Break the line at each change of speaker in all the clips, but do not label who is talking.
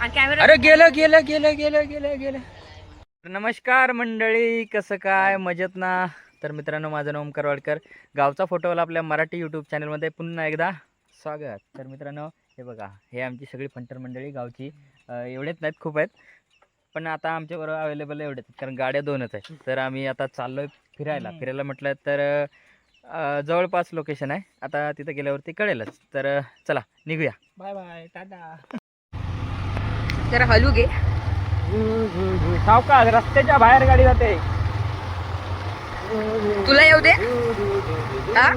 आणि कॅमेरा
अरे गेलं गेलं गेलं गेलं गेलं गेलं. नमस्कार मंडळी कसं काय? मजेत ना? तर मित्रांनो माझं नाव ओमकार वाडकर. गावचा फोटोवाला आपल्या मराठी यूट्यूब चॅनलमध्ये पुन्हा एकदा स्वागत. तर मित्रांनो हे बघा हे आमची सगळी फंटर मंडळी गावची. एवढेच नाहीत खूप आहेत. पण आता आमच्याबरोबर अवेलेबल एवढेच आहेत कारण गाड्या दोनच आहेत. तर आम्ही आता चाललो आहे फिरायला फिरायला म्हटलं तर जवळपास लोकेशन आहे. आता तिथं गेल्यावरती कळेलच. तर चला निघूया. Bye bye tata.
जरा हलू घे.
सावकाश रस्त्याच्या बाहेर गाडी जाते.
तुला येऊ दे. हा?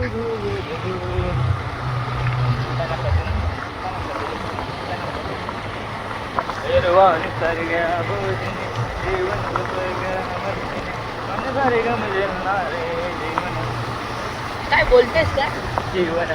काय बोलतेस का
Jeevan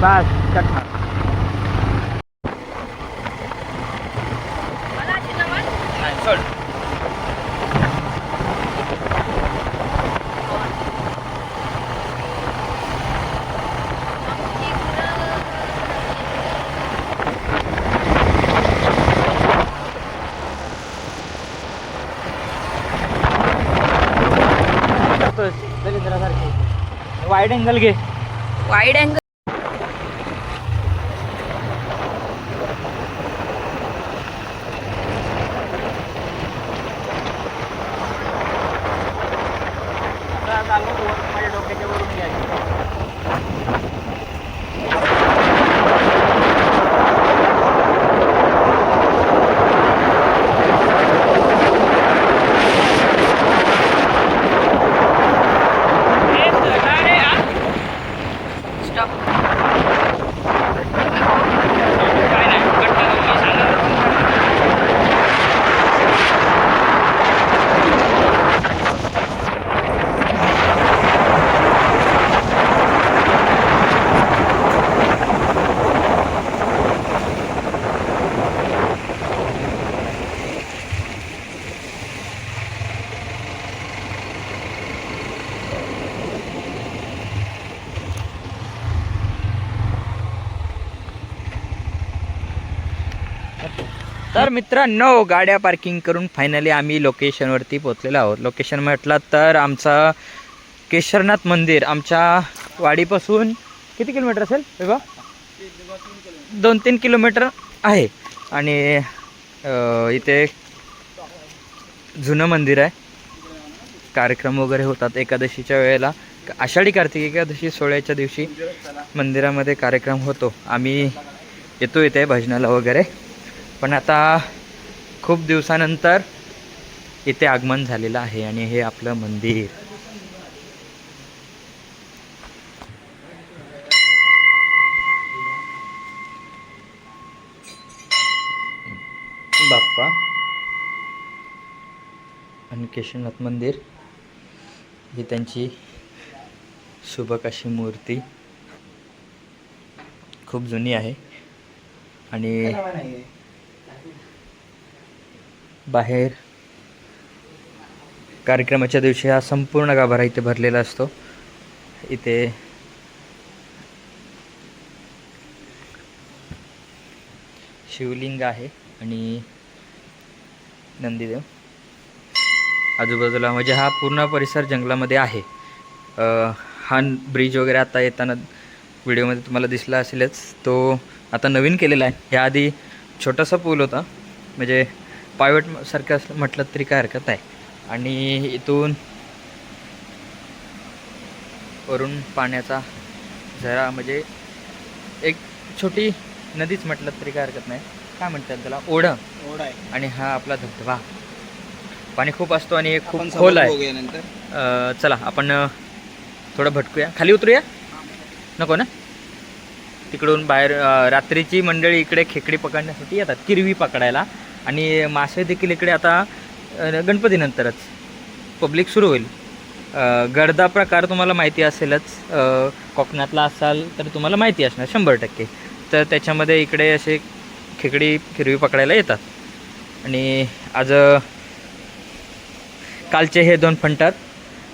Bas,
cut out. Wide angle घे.
वाईड अँगल
डोक्याच्या वरून घ्यायचं
स्टॉप
तर मित्रांनो गाड्या पार्किंग करून फायनली आम्ही लोकेशनवरती पोचलेलो आहोत. लोकेशन म्हटलं तर आमचा केशरनाथ मंदिर आमच्या वाडीपासून किती किलोमीटर असेल? बघा. दोन तीन किलोमीटर आहे. आणि इथे जुनं मंदिर आहे. कार्यक्रम वगैरे होतात एकादशीच्या वेळेला. आषाढी कार्तिक एकादशी सोहळ्याच्या दिवशी मंदिरामध्ये कार्यक्रम होतो. आम्ही येतो इथे भजनाला वगैरे. पण आता खूप दिवसानंतर इथे आगमन झालेलं आहे आणि हे आपलं मंदिर. बाप्पा. आणि केशवनाथ मंदिर. ही त्यांची सुबक अशी मूर्ती. खूप जुनी आहे. आणि बाहेर. कार्यक्रमाच्या दिवशी हा संपूर्ण गाभारा इथे भरलेला असतो. इथे शिवलिंग आहे आणि नंदीदेव. आजूबाजूला म्हणजे हा पूर्ण परिसर जंगलामध्ये आहे. हा ब्रिज वगैरे आता येताना व्हिडिओमध्ये तुम्हाला दिसला असेलच. तो आता नवीन केलेला आहे. ह्या आधी छोटासा पूल होता. म्हणजे पायवट सारखं असं म्हटलं तरी काय हरकत आहे आणि इथून वरून पाण्याचा झरा म्हणजे एक छोटी नदीच म्हटलं तरी काय हरकत नाही. काय म्हणतात त्याला? ओढं.
ओढा आहे.
आणि हा आपला धबधबा. पाणी खूप असतो आणि
आपण
खूप
समोर
खोल आहे.
बघूया नंतर.
अ, चला आपण अ, थोडं भटकूया. खाली उतरूया? नको ना? तिकडून बाहेर रात्रीची मंडळी इकडे खेकडी पकडण्यासाठी येतात किरवी पकडायला. आणि मासे देखील इकडे आता गणपतीनंतरच पब्लिक सुरू होईल. गडदा गर्दा प्रकार तुम्हाला माहिती असेलच. कोकणातला असाल तर तुम्हाला माहिती असणार शंभर टक्के. तर त्याच्यामध्ये इकडे असे खेकडी किरवी पकडायला येतात. आणि आज कालचे हे दोन फंटात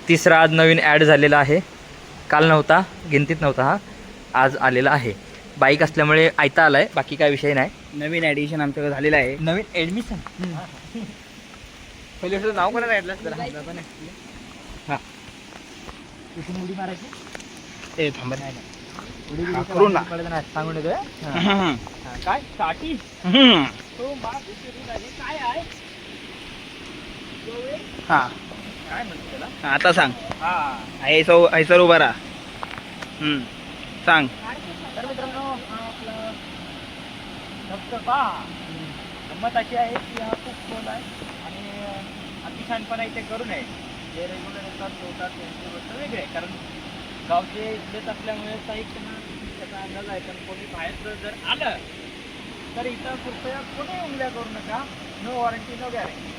तिसरा आज नवीन ॲड झालेला आहे. काल नव्हता गिनतीत नव्हता हा. आज आलेला आहे. बाईक असल्यामुळे आयता आलाय बाकी काय विषय नाही.
नवीन ॲडिशन आमच्याकडे झालेलं आहे.
नवीन ॲडमिशन
पहिले तुझं नाव कोणाला ॲडला
हां तिथून उडी मारायची
ते थांबा नाही
उडी
करू ना.
पडत नाही, सांगून येतोय. काय? साठी काय आहे?
हा.
काय म्हणतो त्याला?
आता सांग.
हा.
ऐसो ऐसर उभा राहा. सांग.
तर मित्रांनो धबधबा. गंमत अशी आहे की हा खूप खोल आहे आणि अतिशहाणपणा इथे करू नये. जे रेग्युलर येतात ठेवतात त्यांची गोष्ट वेगळी. आहे कारण गावचे इथलेच असल्यामुळे साहित्यांना त्याचा अंदाज आहे. कारण कोणी बाहेरचं जर आलं तर इथं कृपया कोणी उंगल्या करू नका. नो वॉरंटी नो गॅरंटी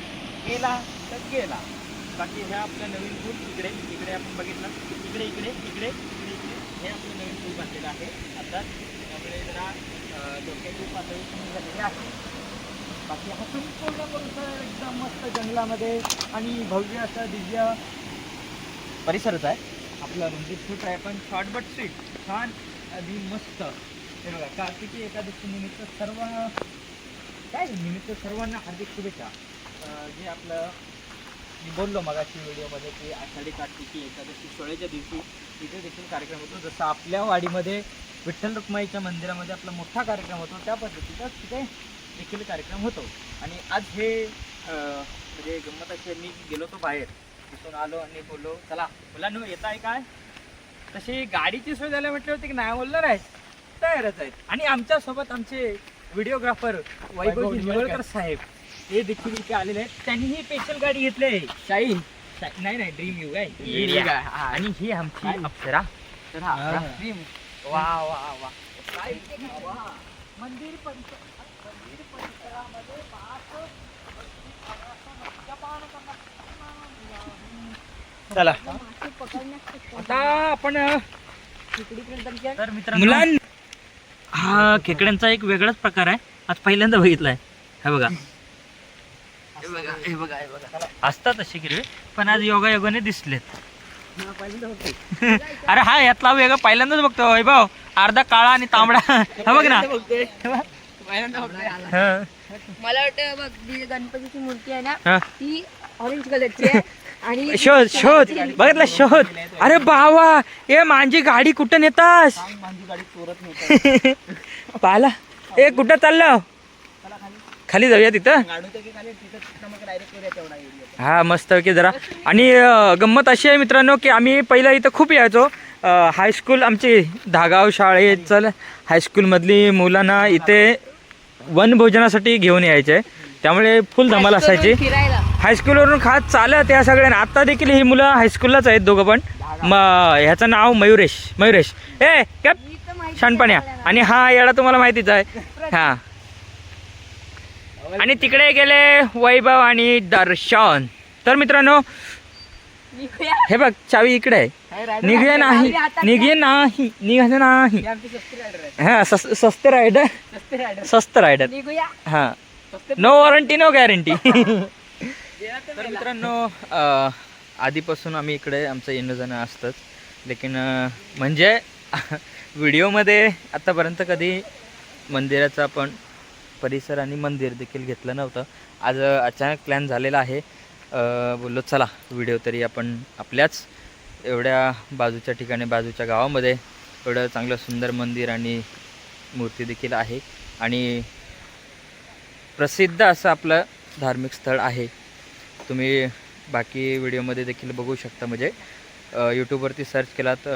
गेला तर गेला. बाकी ह्या आपल्या नवीन पूल इकडे इकडे आपण बघितलं. इकडे इकडे इकडे इकडे इकडे. हे आपलं नवीन पूल बांधलेलं आहे. आता त्यामुळे जरा डोक्याची पातळी कमी झालेली आहे. बाकी हा संपूर्ण परिसर एकदम मस्त जंगलामध्ये आणि भव्य असं दिव्य परिसरच आहे. आपलं म्हणजे सूट आहे पण शॉर्ट बट स्वीट छान अगदी मस्त. हे बघा कार्तिकी एकादशी निमित्त सर्व काय निमित्त सर्वांना हार्दिक शुभेच्छा. जे आपलं मी बोललो मगाशी व्हिडिओमध्ये की आषाढी कार्तिकी एकादशी सोळ्याच्या दिवशी तिथे देखील कार्यक्रम होतो. जसं आपल्या वाडीमध्ये विठ्ठल रुक्माईच्या मंदिरामध्ये आपला मोठा कार्यक्रम होतो. त्या पद्धतीचा तिथे देखील कार्यक्रम होतो. आणि आज हे म्हणजे गंमत अशी आहे, मी गेलो तो बाहेर. तिथून आलो आणि बोललो चला मुलांनो येत आहे काय? तशी गाडीची सोय झाल्या म्हटलं होती की नाही बोलणार आहे तयारच आहेत. आणि आमच्यासोबत आमचे व्हिडिओग्राफर वैभव निवळकर साहेब ते देखील इथे आलेले आहेत. त्यांनीही स्पेशल गाडी घेतली आहे. शाईन नाही नाही ड्रीम यू काय
Dream U काय? हा.
आणि ही आमची अप्सरा. वा वा वा. काय. मंदिर परिसर मंदिर परिसरामध्ये पाच
चला.
आता आपण तर मित्रांनो मुलां हा खेकड्यांचा एक वेगळाच प्रकार आहे. आज पहिल्यांदा बघितलाय. हा बघा. हे बघा हे बघा हे बघा. असतात असे किरवे पण आज योगा योगाने दिसलेत. अरे हा यातला वेगळा पहिल्यांदाच बघतो वैभव. अर्धा काळा आणि तांबडा. हा बघ ना. हा.
मला वाटतं बघ जी गणपतीची मूर्ती आहे ना
हा.
ती ऑरेंज कलरची आहे. आणि
शोध शोध. बघितलं शोध. अरे बावा ए माझी गाडी कुठं नेतास?
माझी गाडी चोरत नाही
पाला ए कुठं चाललं? खाली जाऊया तिथं. हा मस्त की जरा. आणि गंमत अशी आहे मित्रांनो की आम्ही पहिला इथं खूप यायचो. हायस्कूल आमची धागाव शाळेत चल हायस्कूलमधली मुलांना इथे वनभोजनासाठी घेऊन यायचे. त्यामुळे फुल धमाल असायची. हायस्कूलवरून खात चालत या सगळ्यांना. आता देखील ही मुलं हायस्कूललाच आहेत दोघं पण. म ह्याचं नाव मयुरेश मयुरेश. ए कॅप शानपण्या. आणि हा येडा तुम्हाला माहितीच आहे. हा. आणि तिकडे गेले वैभव आणि दर्शन. तर मित्रांनो. हे बघ चावी इकडे आहे. निघूया नाही. निघूया. नाही. निघायचं नाही.
हे
हा स्वस्त रायडर स्वस्त रायडर हा. नो वॉरंटी नो गॅरंटी तर मित्रांनो आधीपासून आम्ही इकडे आमचं येणं जाणं असतंच. लेकिन म्हणजे व्हिडिओमध्ये आतापर्यंत कधी मंदिराचा आपण परिसर आणि मंदिर देखील घेतलं नव्हतं. आज अचानक प्लॅन झालेला आहे. बोललो चला व्हिडिओ तरी आपण आपल्याच एवढ्या बाजूच्या ठिकाणी बाजूच्या गावामध्ये एवढं चांगलं सुंदर मंदिर आणि मूर्ती देखील आहे. आणि प्रसिद्ध असं आपलं धार्मिक स्थळ आहे. तुम्ही बाकी व्हिडिओमध्ये देखील बघू शकता. म्हणजे यूट्यूबवरती सर्च केलात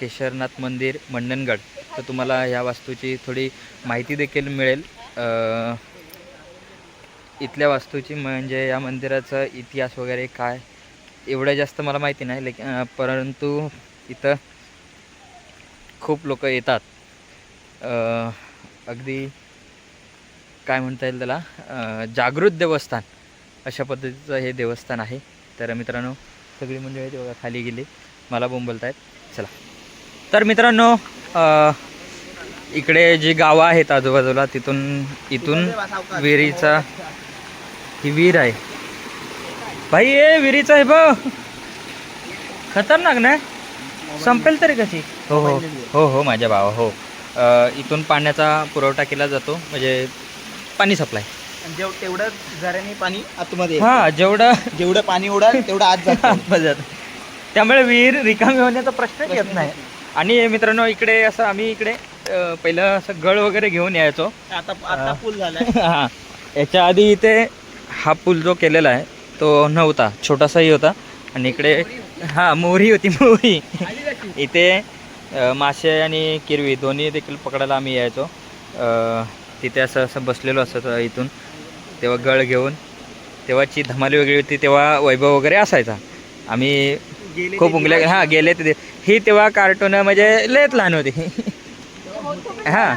केशरनाथ मंदिर मंडणगड तर तुम्हाला ह्या वास्तूची थोडी माहिती देखील मिळेल. इथल्या वास्तूची म्हणजे या मंदिराचा इतिहास वगैरे काय? एवढं जास्त मला माहिती नाही लेकिन परंतु इथं खूप लोक येतात. अगदी काय म्हणता येईल त्याला? जागृत देवस्थान अशा पद्धतीचं हे देवस्थान आहे. तर मित्रांनो सगळी मंडळी ते बघा खाली गेली. मला बोंबलत आहेत चला. तर मित्रांनो इकडे जी गावं आहेत आजूबाजूला तिथून इथून विहिरीचा ही विहीर आहे. भाई ए विहिरीचा आहे बघ. खतरनाक ना? संपेल तरी कशी? हो हो. हो हो माझ्या भावा हो. इथून पाण्याचा पुरवठा केला जातो म्हणजे पाणी सप्लाय.
जेव तेवढं झऱ्याने पाणी आतमध्ये.
हा जेवढं
जेवढं पाणी ओढाल तेवढं आत जातं.
त्यामुळे विहीर रिकामी होण्याचा प्रश्न येत नाही. आणि मित्रांनो इकडे असं आम्ही इकडे पहिलं असं गळ वगैरे घेऊन यायचो.
आता आता पूल झालाय.
हा. याच्या आधी इथे हा पूल जो केलेला आहे तो नव्हता. छोटासाही होता. आणि इकडे हा मोहरी होती मोहरी. इथे मासे आणि किरवी दोन्ही देखील पकडायला आम्ही यायचो. तिथे असं असं बसलेलो असत इथून. तेव्हा गळ घेऊन. तेव्हाची धमाली वेगळी होती तेव्हा वैभव वगैरे असायचा. आम्ही खूप
ते
उंगले
दिवस.
हां गेले ते ही तेव्हा कार्टून म्हणजे लयच लहान होती. हां.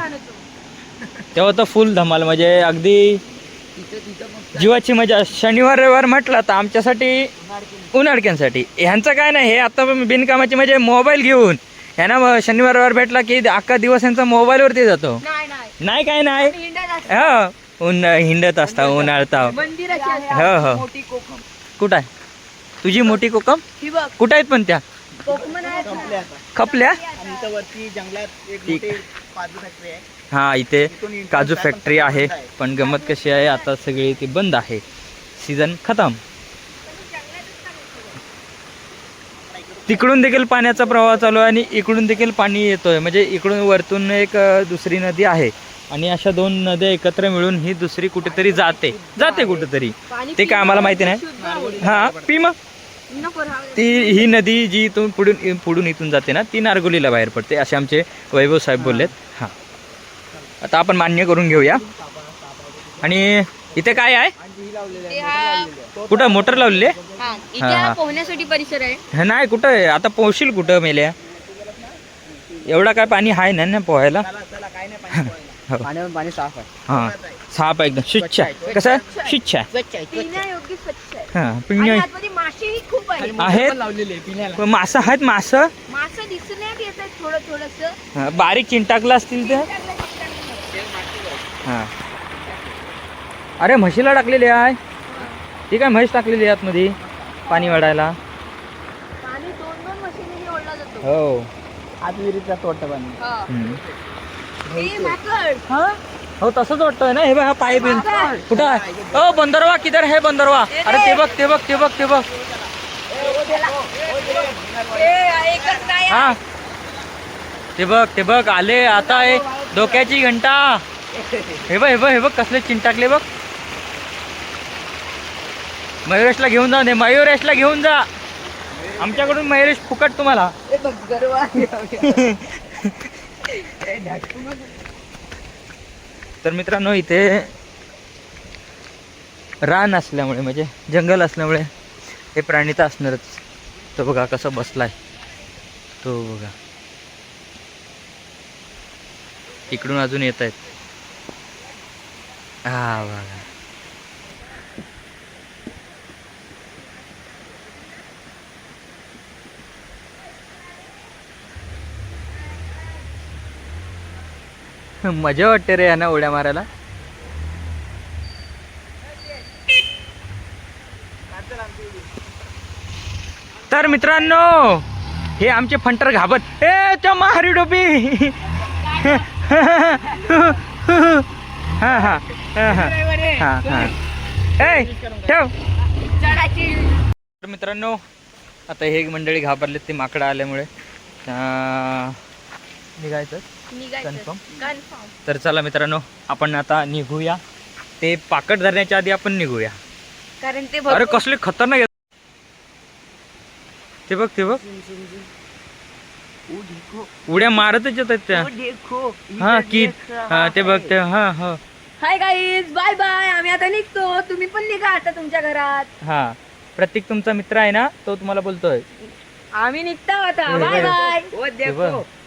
तेव्हा तर फुल धमाल म्हणजे अगदी जीवाची मजा. शनिवार रविवार म्हटलं तर आमच्यासाठी उन्हाळक्यांसाठी. ह्यांचं काय नाही हे आता बिनकामाची म्हणजे मोबाईल घेऊन. ह्यांना शनिवार रविवार भेटला की अख्खा दिवस यांचा मोबाईलवरती जातो.
नाही
काय नाही. हो. उन हिंडत असता उन्हाळता. हो हो. कुठं आहे? तुझी मोठी कोकम?
ही
कुठं आहेत पण त्या? खपल्या?
जंगलात
हा इथे काजू फॅक्टरी आहे. पण गमत कशी आहे आता सगळी ती बंद आहे. सीझन खतम. तिकडून देखील पाण्याचा प्रवाह चालू आहे आणि इकडून देखील पाणी येतोय. म्हणजे इकडून वरतून एक दुसरी नदी आहे. आणि अशा दोन नद्या एकत्र मिळून ही दुसरी कुठेतरी जाते. जाते कुठेतरी. ते काय आम्हाला माहिती नाही. हा पी मग. ती ही नदी जी इथून पुढून पुढून इथून जाते ना ती नारगोलीला बाहेर पडते असे आमचे वैभव साहेब बोललेत. आता आपण मान्य करून घेऊया. आणि इथे काय आहे?
हा
कुठं? मोटर लावलेली
पोहण्यासाठी परिसर आहे.
हे नाही कुठं आता पोहशील कुठं मेल्या एवढा काय पाणी आहे ना ना पोहायला?
चला काय नाही पाणी
हो.
साफ आहे.
हां साप आहे. एकदम स्वच्छ आहे कसं आहे. स्वच्छ आहे. हां पिण्या आहेत. मासं आहेत मासं
मासे? दिसण्यात येत आहेत थोडं थोडस.
हां, बारीक चिंटाकला असतील ते हां. अरे म्हशीला टाकलेली आहे. ती काय म्हैस टाकलेली आहे आतमध्ये? पाणी वाढायला.
पाणी दोन दोन मशीनही ओढला जातो.
हो.
आत विहिरीत जातो वाटतं पाणी
हा.
हम्म.
ए, माकड.
हा? हो तसंच वाटतंय ना. हे बघ हा पाय बिन कुठं आहे? ओ बंदरवा किधर है बंदरवा? अरे ते बघ ते बघ ते बघ ते बघ.
ए, एकच नाही
हा. ते बघ ते बघ. आले आता आहे डोक्याची घंटा. हे बघ हे बघ हे बघ कसले चिंटाकले बघ. मयुरेशला घेऊन जा दे मयुरेशला घेऊन जा. आमच्याकडून मयुरेश फुकट तुम्हाला. तर मित्रांनो इथे रान असल्यामुळे म्हणजे जंगल असल्यामुळे हे प्राणी तर असणारच. तो बघा कसं बसलाय. तो बघा. इकडून अजून येत आहेत Ah, हा बघा मजा वाटते रे यांना उड्या मारायला. तर मित्रांनो हे आमचे फंटर घाबत ए तो महारी डोबी! हा हा. हा हा. हा हा. ए ठेव.
चढायची
तर मित्रांनो आता हे मंडळी घाबरलेत ते माकडं आल्यामुळे. निघायचं?
कन्फर्म
तर चला मित्रांनो आपण आता निघूया. ते पाकट धरण्याच्या आधी आपण निघूया.
कारण ते
अरे कसले खतरनाक. ते बघ ते बघ. उड्या मारतच येतात त्या. हा की हा ते बघ ते हा हा.
हाय गाईज बाय बाय आम्ही आता निघतो. तुम्ही पण निघा आता तुमच्या घरात.
हा. प्रत्येक तुमचा मित्र आहे ना तो तुम्हाला बोलतोय.
आम्ही निघतो आता. बाय. बाय.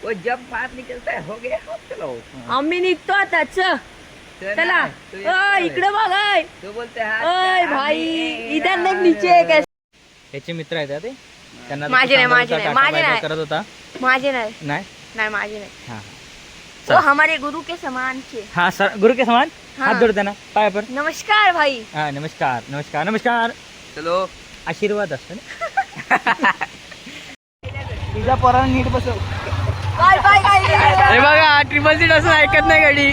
वो जब बात निकलता है हो गया हो चलो
आम्ही निघतो आता. च. चला. ओय, इकडे बघ.
तो बोलते हैं
भाई इधर नहीं नीचे कैसे
याचे मित्र आहेत हा ते? त्यांना तो
माझे नाही,
सांगत
माझे
होता,
नाही,
टाटा
माझे नाही.
करत होता.
माझे नाही.
नाही?
नाही माझे नाही.
हा.
वो हमारे गुरु के समान थे।
हाँ सर गुरु के समान?
हाँ.
हाथ जोड़ देना पाए पर।
नमस्कार भाई।
हाँ नमस्कार नमस्कार नमस्कार।
चलो।
आशीर्वाद असतो ना।
तुझ्या पोराला नीट बसव।
बाय बाय
अरे बघा ट्रिपल सीट असं ऐकत नाही गाडी.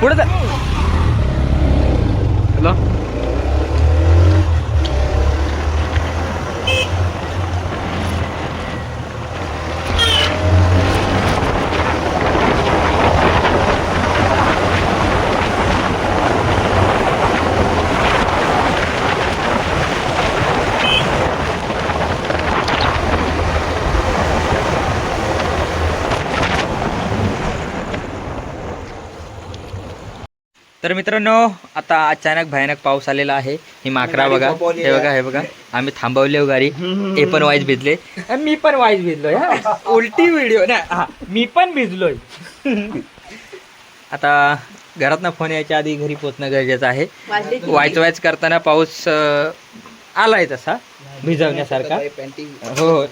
पुढे
तर मित्रांनो आता अचानक भयानक पाऊस आलेला आहे. ही माकरा बघा. हे बघा हे बघा. आम्ही थांबवले गाडी. हे पण वाईज भिजले. मी पण वाईज भिजलोय हा. उलटी व्हिडिओ. ना हा मी पण भिजलोय. आता घरातनं फोन यायच्या आधी घरी पोचणं गरजेचं आहे. वायच वायच करताना पाऊस अं, आलाय तसा भिजवण्यासारखा. हो हो.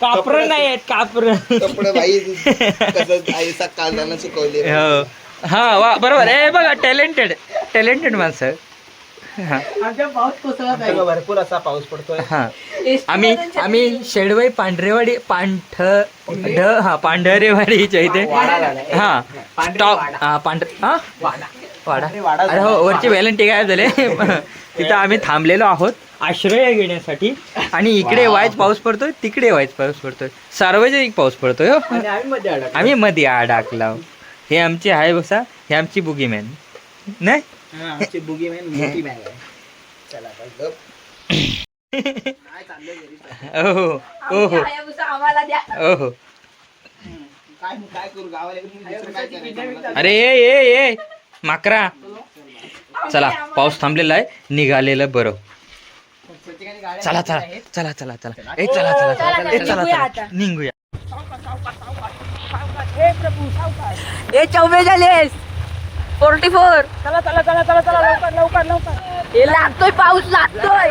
कापरं नाही आहेत कापरं.
कपडे बाई कसं आई सकाळ सुकवले
हो. हा वा बरोबर. आहे बघा टॅलेंटेड टॅलेंटेड माणसं. हा.
भरपूर असा पाऊस पडतोय.
हा. आम्ही आम्ही शेडवई पांढरेवाडी पांढ ढ हा पांढरेवाडीच्या इथे. हा स्टॉप हा पांढर हा वाडा. अरे हो वरची व्हॅलेंटी गायब झाले? तिथं आम्ही थांबलेलो आहोत. आश्रय घेण्यासाठी. आणि इकडे वाईच पाऊस पडतोय तिकडे वाईच पाऊस पडतोय. सार्वजनिक पाऊस पडतोय हो. आम्ही मध्ये अडकला. हे आमची आहे बसा हे आमची बुगीमॅन नाही?
आमची बुगी मॅन मोठी बॅग आहे. चला आता गप.
ओहो ओहो.
आम्हाला द्या.
ओहो.
काय काय करू गावाला येऊन दुसरं काय करायचं?
अरे ये ये ये माकरा चला पाऊस थांबलेला आहे निघालेलं बरं. चला चला चला चला चला. ए चला चला चला चला
निघूया
निघूया
ए चौवेचाळीस फोर्टी फोर. चला चला चला चला चला लवकर लवकर लवकर. हे लागतोय पाऊस लागतोय.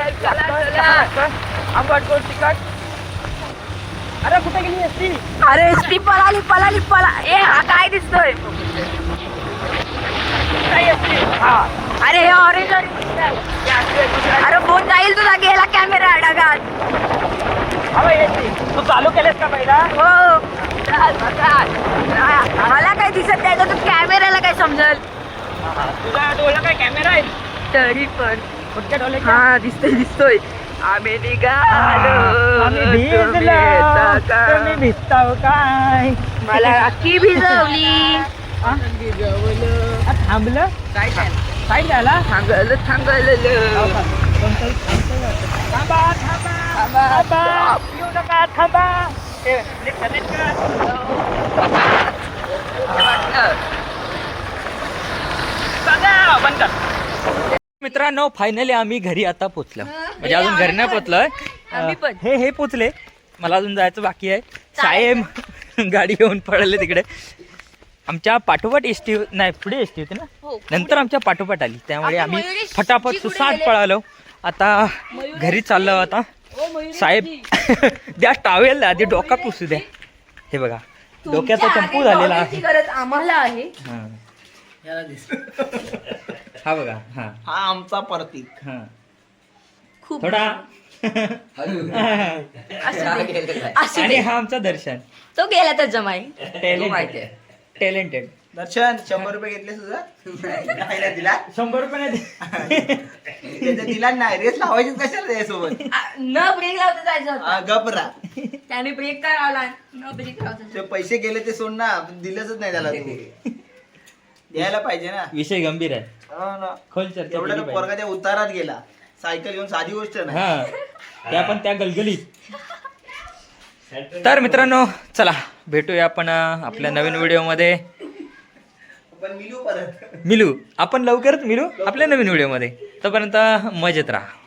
अरे कुठे गेली असती
अरे ती पळाली पळाली पळा ए हा काय दिसतोय? अरे हे ऑरेंज अरे फोन जाईल तुझा गेला कॅमेरा डगात
तू. चालू केलेस का पहिला?
हो. मला काय दिसत नाही तर तू कॅमेऱ्याला काय समजल?
तुझ्या डोळा काय कॅमेरा आहे?
तरी पण.
कुठच्या डोळे
हा दिसतोय दिसतोय. आम्ही निघालो?
भिजताव काय?
मला भिजवली.
थांबलं? साईड झाला
थांगल थांगल
थांबा थांबा. थांबा. येऊ नका थांबा. बंद.
मित्रांनो फायनली आम्ही घरी आता पोचलो. म्हणजे अजून घरी नाही पोचलोय.
आम्ही पण.
हे हे पोचले. मला अजून जायचं बाकी आहे. साहेब गाडी घेऊन पडले तिकडे. आमच्या पाठोपाठ एस टी नाही पुढे एस टी होती ना?
हो,
नंतर आमच्या पाठोपाठ आली. त्यामुळे आम्ही फटाफट सुसाट
गेले?
पळालो. आता घरी चाललो आता. साहेब द्या टावेल आधी डोका पुसू द्या. हे बघा डोक्याचा चंपू झालेला आहे.
आम्हाला आहे.
हा. हा बघा हा.
हा आमचा प्रतीक.
हा.
खूप
थोडा.
असू
आणि. हा आमचा दर्शन.
तो गेला तर जमाई
टॅलेंटेड टॅलेंटेड.
दर्शन शंभर रुपये घेतले तुझं? नाही ना दिला.
शंभर रुपये
त्याच्या दिला नाही रेस लावायची कशाला त्याच्यासोबत?
आ, न ब्रेक लावता जायचं
हा,
होतं
गपरा
त्याने ब्रेक का लावला? न ब्रेक लावता
ते पैसे गेले ते सोड ना दिलंच नाही त्याला तू. द्यायला पाहिजे ना.
विषय गंभीर आहे.
हो ना.
खोल चर्चा
एवढा
केली
तो पोरगा. त्या उतारात गेला. सायकल घेऊन साधी गोष्ट ना
हा. त्या पण त्या गलगलीत. तर मित्रांनो चला भेटूया आपण आपल्या नवीन व्हिडिओमध्ये. मिलू आपण लवकरच मिलू आपल्या नवीन व्हिडिओमध्ये. तोपर्यंत मजेत राहा.